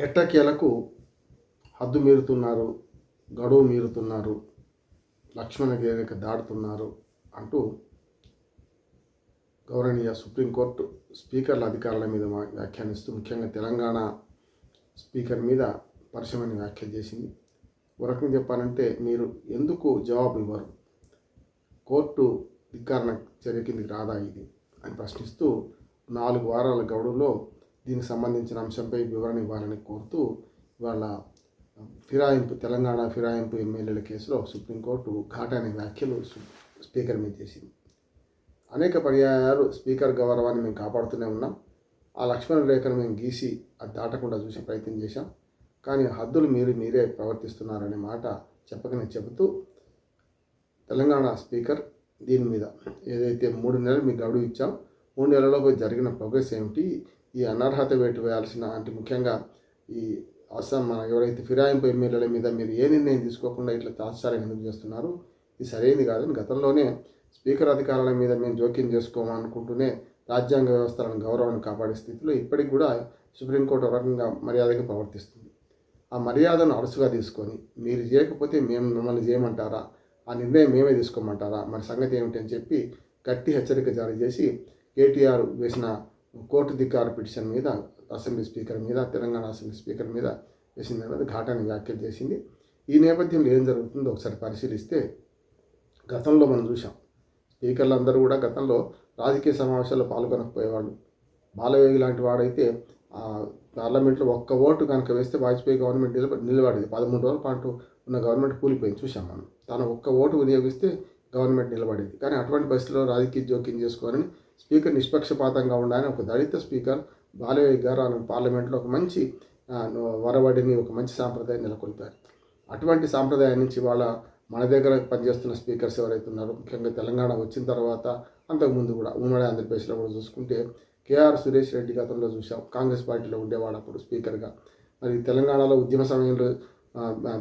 ఎట్టకేలకు హద్దు మీరుతున్నారు గడువు మీరుతున్నారు లక్ష్మణ రేఖ దాడుతున్నారు అంటూ గౌరవనీయ సుప్రీంకోర్టు స్పీకర్ల అధికారుల మీద మా- వ్యాఖ్యానిస్తూ ముఖ్యంగా తెలంగాణ స్పీకర్ మీద పరిశ్రమని వ్యాఖ్య చేసింది. ఒక చెప్పాలంటే మీరు ఎందుకు జవాబు ఇవ్వరు? కోర్టు ధిక్కారణ చర్య కిందికి రాదా ఇది? అని ప్రశ్నిస్తూ నాలుగు వారాల గడువులో దీనికి సంబంధించిన అంశంపై వివరణ ఇవ్వాలని కోరుతూ ఇవాళ ఫిరాయింపు తెలంగాణ ఫిరాయింపు ఎమ్మెల్యేల కేసులో సుప్రీంకోర్టు ఘాటైన వ్యాఖ్యలు స్పీకర్ మీద చేసింది. అనేక పర్యాయాలు స్పీకర్ గౌరవాన్ని మేము కాపాడుతూనే ఉన్నాం. ఆ లక్ష్మణ రేఖను మేము గీసి అది దాటకుండా చూసే ప్రయత్నం చేశాం. కానీ హద్దులు మీరు మీరే ప్రవర్తిస్తున్నారనే మాట చెప్పకనే చెబుతూ తెలంగాణ స్పీకర్ దీని మీద ఏదైతే మూడు నెలలు మీకు గడువు ఇచ్చాం మూడు నెలల్లో జరిగిన ప్రోగ్రెస్ ఏమిటి ఈ అనర్హత వేటు వేయాల్సిన అంటే ముఖ్యంగా ఈ అస్సాం మన ఎవరైతే ఫిరాయింపు ఎమ్మెల్యేల మీద మీరు ఏ నిర్ణయం తీసుకోకుండా ఇట్లా తాత్సారం ఎందుకు చేస్తున్నారు? ఇది సరైనది కాదని గతంలోనే స్పీకర్ అధికారుల మీద మేము జోక్యం చేసుకోమనుకుంటూనే రాజ్యాంగ వ్యవస్థలను గౌరవాన్ని కాపాడే స్థితిలో ఇప్పటికి కూడా సుప్రీంకోర్టు ఒక రకంగా మర్యాదగా ప్రవర్తిస్తుంది. ఆ మర్యాదను అరుసుగా తీసుకొని మీరు చేయకపోతే మేము మిమ్మల్ని చేయమంటారా? ఆ నిర్ణయం మేమే తీసుకోమంటారా? మరి సంగతి ఏమిటి అని చెప్పి గట్టి హెచ్చరిక జారీ చేసి కేటీఆర్ వేసిన కోర్టు ధిక్కార పిటిషన్ మీద అసెంబ్లీ స్పీకర్ మీద తెలంగాణ అసెంబ్లీ స్పీకర్ మీద వేసిన తర్వాత ఘాటాన్ని వ్యాఖ్యలు చేసింది. ఈ నేపథ్యంలో ఏం జరుగుతుందో ఒకసారి పరిశీలిస్తే గతంలో మనం చూసాం స్పీకర్లు అందరూ కూడా గతంలో రాజకీయ సమావేశాల్లో పాల్గొనకపోయేవాళ్ళు. బాలయోగి లాంటి వాడైతే పార్లమెంట్లో ఒక్క ఓటు కనుక వేస్తే వాజ్పేయి గవర్నమెంట్ నిలబ నిలబడేది. పదమూడు రోజుల పాటు ఉన్న గవర్నమెంట్ కూలిపోయింది చూసాం మనం. తను ఒక్క ఓటు వినియోగిస్తే గవర్నమెంట్ నిలబడేది. కానీ అటువంటి పరిస్థితుల్లో రాజకీయ జోక్యం చేసుకోవాలని స్పీకర్ నిష్పక్షపాతంగా ఉండాలని ఒక దళిత స్పీకర్ బాలయ్య గారు ఆయన పార్లమెంట్లో ఒక మంచి వరవడిని ఒక మంచి సాంప్రదాయం నెలకొల్పారు. అటువంటి సాంప్రదాయం నుంచి వాళ్ళ మన దగ్గర పనిచేస్తున్న స్పీకర్స్ ఎవరైతే ఉన్నారో ముఖ్యంగా తెలంగాణ వచ్చిన తర్వాత అంతకుముందు కూడా ఉమ్మడి ఆంధ్రప్రదేశ్లో కూడా చూసుకుంటే కేఆర్ సురేష్ రెడ్డి గతంలో చూసాం కాంగ్రెస్ పార్టీలో ఉండేవాడు అప్పుడు స్పీకర్గా. మరి తెలంగాణలో ఉద్యమ సమయంలో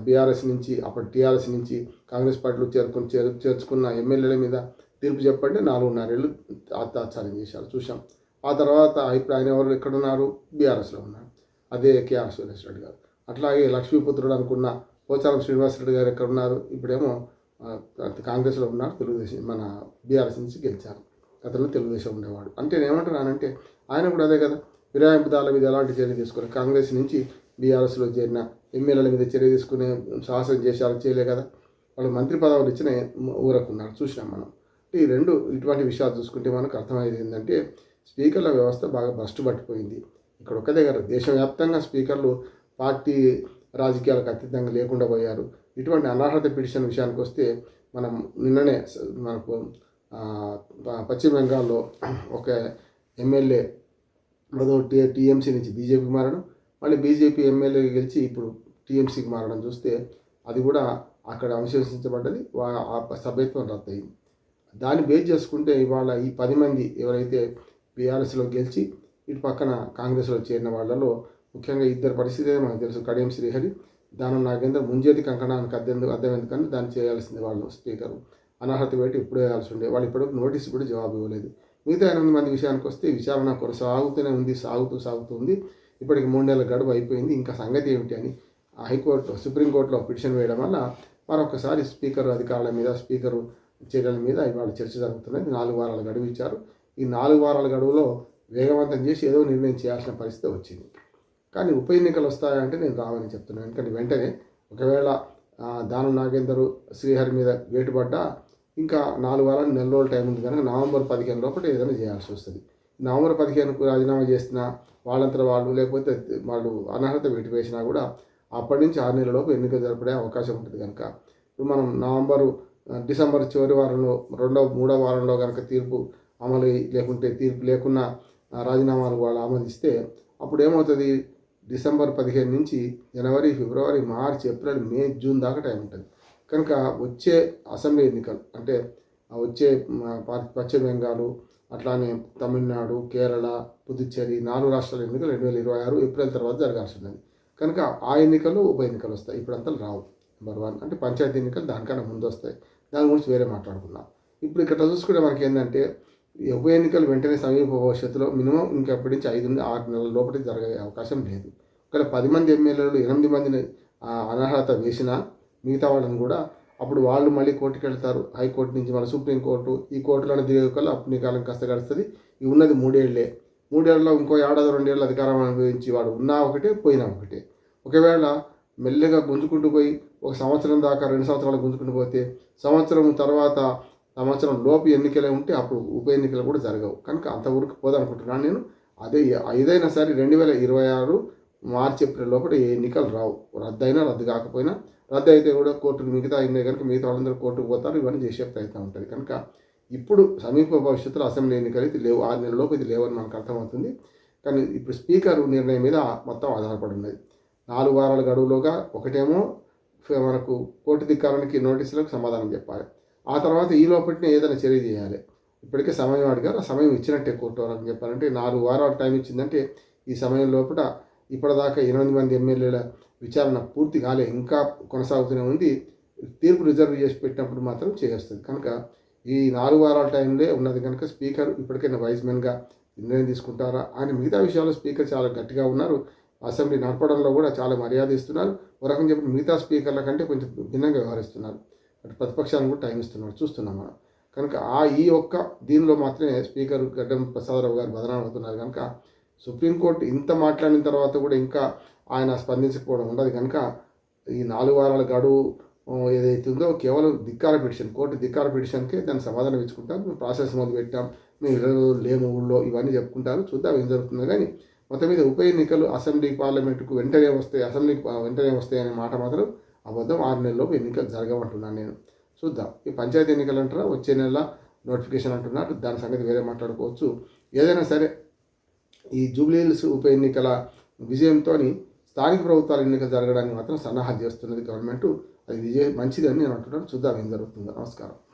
బీఆర్ఎస్ నుంచి అప్పుడు టీఆర్ఎస్ నుంచి కాంగ్రెస్ పార్టీలో చేరుకుని చేర్చుకున్న ఎమ్మెల్యేల మీద తీర్పు చెప్పండి. నాలుగున్నరేళ్ళు అత్యాచారం చేశారు. చూసాం ఆ తర్వాత ఇప్పుడు ఆయన ఎవరు? ఎక్కడున్నారు? బీఆర్ఎస్లో ఉన్నారు. అదే కేఆర్ సురేష్ రెడ్డి గారు. అట్లాగే లక్ష్మీపుత్రుడు అనుకున్న పోచారం శ్రీనివాసరెడ్డి గారు ఎక్కడ ఉన్నారు ఇప్పుడేమో కాంగ్రెస్లో ఉన్నారు. తెలుగుదేశం మన బీఆర్ఎస్ నుంచి గెలిచారు. గతంలో తెలుగుదేశం ఉండేవాడు. అంటే నేను ఏమంటున్నానంటే ఆయన కూడా అదే కదా. ఫిరాయింపుదారుల మీద ఎలాంటి చర్య తీసుకోవాలి కాంగ్రెస్ నుంచి బీఆర్ఎస్లో చేరిన ఎమ్మెల్యేల మీద చర్య తీసుకునే సాహసం చేశారు. చేయలే కదా. వాళ్ళు మంత్రి పదవులు ఇచ్చిన ఊరకున్నారు. చూసినాం మనం. ఈ రెండు ఇటువంటి విషయాలు చూసుకుంటే మనకు అర్థమయ్యేది ఏంటంటే స్పీకర్ల వ్యవస్థ బాగా బస్టు పట్టిపోయింది. ఇక్కడ ఒక్క దగ్గర దేశవ్యాప్తంగా స్పీకర్లు పార్టీ రాజకీయాలకు అతీతంగా లేకుండా పోయారు. ఇటువంటి అనర్హత పిటిషన్ విషయానికి వస్తే మనం నిన్ననే మనకు పశ్చిమ బెంగాల్లో ఒక ఎమ్మెల్యే ఏదో టీ టీఎంసీ నుంచి బీజేపీకి మారడం మళ్ళీ బీజేపీ ఎమ్మెల్యే గెలిచి ఇప్పుడు టీఎంసీకి మారడం చూస్తే అది కూడా అక్కడ అనుశంసించబడ్డది ఆ సభ్యత్వం రద్దయింది. దాన్ని బేస్ చేసుకుంటే ఇవాళ ఈ పది మంది ఎవరైతే బీఆర్ఎస్లో గెలిచి ఇటు పక్కన కాంగ్రెస్లో చేరిన వాళ్ళలో ముఖ్యంగా ఇద్దరు పరిస్థితి మనకు తెలుసు. కడియం శ్రీహరి దానం నాగేంద్ర ముంజేతి కంకణానికి అద్దెందుకు అద్దెం ఎందుకని దాన్ని చేయాల్సింది వాళ్ళు స్పీకరు. అనర్హత పెట్టి ఇప్పుడు వేయాల్సి ఉండే. వాళ్ళు ఇప్పటికి నోటీస్ కూడా జవాబు ఇవ్వలేదు. మిగతా ఎనిమిది మంది విషయానికి వస్తే విచారణ కొనసాగుతూనే ఉంది సాగుతూ సాగుతుంది ఇప్పటికి మూడు నెలల గడువు అయిపోయింది. ఇంకా సంగతి ఏమిటి అని హైకోర్టు సుప్రీంకోర్టులో పిటిషన్ వేయడం వల్ల మరొకసారి స్పీకర్ అధికారుల మీద స్పీకరు చర్యల మీద ఇవాళ చర్చ జరుగుతున్నది. నాలుగు వారాల గడువు ఇచ్చారు. ఈ నాలుగు వారాల గడువులో వేగవంతం చేసి ఏదో నిర్ణయం చేయాల్సిన పరిస్థితి వచ్చింది. కానీ ఉప ఎన్నికలు వస్తాయంటే నేను రావని చెప్తున్నాను. ఎందుకంటే వెంటనే ఒకవేళ దానం నాగేందర్ శ్రీహరి మీద వేటుపడ్డా ఇంకా నాలుగు వారాలు నెల రోజుల టైం ఉంది కనుక నవంబర్ పదిహేను లోపల ఏదైనా చేయాల్సి వస్తుంది. నవంబర్ పదిహేనుకు రాజీనామా చేసిన వాళ్ళంతా వాళ్ళు లేకపోతే వాళ్ళు అనర్హత వేటు వేసినా కూడా అప్పటి నుంచి ఆరు నెలల లోపు ఎన్నికలు జరపడే అవకాశం ఉంటుంది కనుక. ఇప్పుడు మనం నవంబరు డిసెంబర్ చివరి వారంలో రెండవ మూడవ వారంలో కనుక తీర్పు అమలు లేకుంటే తీర్పు లేకున్నా రాజీనామాలు వాళ్ళు ఆమోదిస్తే అప్పుడు ఏమవుతుంది? డిసెంబర్ పదిహేను నుంచి జనవరి ఫిబ్రవరి మార్చి ఏప్రిల్ మే జూన్ దాకా టైం ఉంటుంది. కనుక వచ్చే అసెంబ్లీ ఎన్నికలు అంటే వచ్చే ప- పశ్చిమ బెంగాల్ అట్లానే తమిళనాడు కేరళ పుదుచ్చేరి నాలుగు రాష్ట్రాల ఎన్నికలు రెండు వేల ఇరవై ఆరు ఏప్రిల్ తర్వాత జరగాల్సి ఉన్నది కనుక ఆ ఎన్నికలు ఉప ఎన్నికలు వస్తాయి. ఇప్పుడంతా రావు. Number one. అంటే పంచాయతీ ఎన్నికలు దానికన్నా ముందు వస్తాయి దాని గురించి వేరే మాట్లాడుకుందాం. ఇప్పుడు ఇక్కడ చూసుకుంటే మనకి ఏంటంటే ఉప ఎన్నికలు వెంటనే సమీప భవిష్యత్తులో మినిమం ఇంకెప్పటి నుంచి ఐదు నుండి ఆరు నెలల లోపలి జరిగే అవకాశం లేదు. ఒకవేళ పది మంది ఎమ్మెల్యేలు ఎనిమిది మందిని అనర్హత వేసినా మిగతా వాళ్ళని కూడా అప్పుడు వాళ్ళు మళ్ళీ కోర్టుకి వెళ్తారు. హైకోర్టు నుంచి మళ్ళీ సుప్రీంకోర్టు ఈ కోర్టులోనే దిగేకల్లా అప్పుడు నీ కాలం కాస్త గడుస్తుంది. ఇవి ఉన్నది మూడేళ్ళే. మూడేళ్ళలో ఇంకో ఏడాది రెండేళ్ళు అధికారం అనుభవించి వాడు ఉన్నా ఒకటే పోయినా ఒకటే. ఒకవేళ మెల్లగా గుంజుకుంటూ పోయి ఒక సంవత్సరం దాకా రెండు సంవత్సరాలు గుంజుకుని పోతే సంవత్సరం తర్వాత సంవత్సరం లోపు ఎన్నికలే ఉంటే అప్పుడు ఉప ఎన్నికలు కూడా జరగవు. కనుక అంతవరకు పోదనుకుంటున్నాను నేను. అదే ఏదైనా సరే రెండు వేల ఇరవై ఆరు మార్చి ఏప్రిల్ లోపల ఏ ఎన్నికలు రావు. రద్దు అయినా రద్దు కాకపోయినా రద్దు అయితే కూడా కోర్టులు మిగతా అయినాయి కనుక మిగతా వాళ్ళందరూ కోర్టుకు పోతారు ఇవన్నీ చేసే ప్రయత్నం ఉంటుంది. కనుక ఇప్పుడు సమీప భవిష్యత్తులో అసెంబ్లీ ఎన్నికలు అయితే లేవు ఆరు నెలలలోపు ఇది లేవని మనకు అర్థమవుతుంది. కానీ ఇప్పుడు స్పీకర్ నిర్ణయం మీద మొత్తం ఆధారపడి ఉన్నది. నాలుగు వారాల గడువులోగా ఒకటేమో మనకు కోర్టు ధిక్కారానికి నోటీసులకు సమాధానం చెప్పాలి. ఆ తర్వాత ఈ లోపటినే ఏదైనా చర్య చేయాలి. ఇప్పటికే సమయం అడిగారు ఆ సమయం ఇచ్చినట్టే కోర్టు వారికి చెప్పాలంటే నాలుగు వారాలు టైం ఇచ్చిందంటే ఈ సమయం లోపల ఇప్పటిదాకా ఎనిమిది మంది ఎమ్మెల్యేల విచారణ పూర్తి కాలే ఇంకా కొనసాగుతూనే ఉంది. తీర్పు రిజర్వ్ చేసి పెట్టినప్పుడు మాత్రం చేస్తుంది కనుక ఈ నాలుగు వారాల టైంలో ఉన్నది కనుక స్పీకర్ ఇప్పటికైనా వైజ్మెన్గా నిర్ణయం తీసుకుంటారా? అని మిగతా విషయాల్లో స్పీకర్ చాలా గట్టిగా ఉన్నారు. అసెంబ్లీ నడపడంలో కూడా చాలా మర్యాద ఇస్తున్నారు. ఒక రకం చెప్పి మిగతా స్పీకర్ల కంటే కొంచెం భిన్నంగా వ్యవహరిస్తున్నారు. అటు ప్రతిపక్షాలను కూడా టైం ఇస్తున్నారు. చూస్తున్నాం మనం. కనుక ఆ ఈ ఒక్క దీనిలో మాత్రమే స్పీకర్ గడ్డం ప్రసాదరావు గారు బదనాడుతున్నారు అవుతున్నారు. కనుక సుప్రీంకోర్టు ఇంత మాట్లాడిన తర్వాత కూడా ఇంకా ఆయన స్పందించకపోవడం ఉండదు. కనుక ఈ నాలుగు వారాల గడువు ఆ, ఏదైతే ఉందో కేవలం ధిక్కార పిటిషన్ కోర్టు ధిక్కార పిటిషన్కే దాన్ని సమాధానం ఇచ్చుకుంటాం మేము ప్రాసెస్ మొదలు పెట్టాం మేము ఇరవై రోజులు లేము ఊళ్ళో ఇవన్నీ చెప్పుకుంటారు. చూద్దాం ఏం జరుగుతుందో. కానీ మొత్తం మీద ఉప ఎన్నికలు అసెంబ్లీ పార్లమెంటుకు వెంటనే వస్తాయి అసెంబ్లీకి వెంటనే వస్తాయి అనే మాట మాత్రం అబద్ధం. ఆరు నెలల్లోపు ఎన్నికలు జరగమంటున్నాను నేను. చూద్దాం. ఈ పంచాయతీ ఎన్నికలు అంటారా? వచ్చే నెల నోటిఫికేషన్ అంటున్నారు. దాని సంగతి వేరే మాట్లాడుకోవచ్చు. ఏదైనా సరే ఈ జూబ్లీహిల్స్ ఉప ఎన్నికల విజయంతో స్థానిక ప్రభుత్వాల ఎన్నికలు జరగడానికి మాత్రం సన్నాహాలు చేస్తున్నది గవర్నమెంట్. అది విజయం మంచిదని నేను అంటున్నాను. చూద్దాం ఏం జరుగుతుందో. నమస్కారం.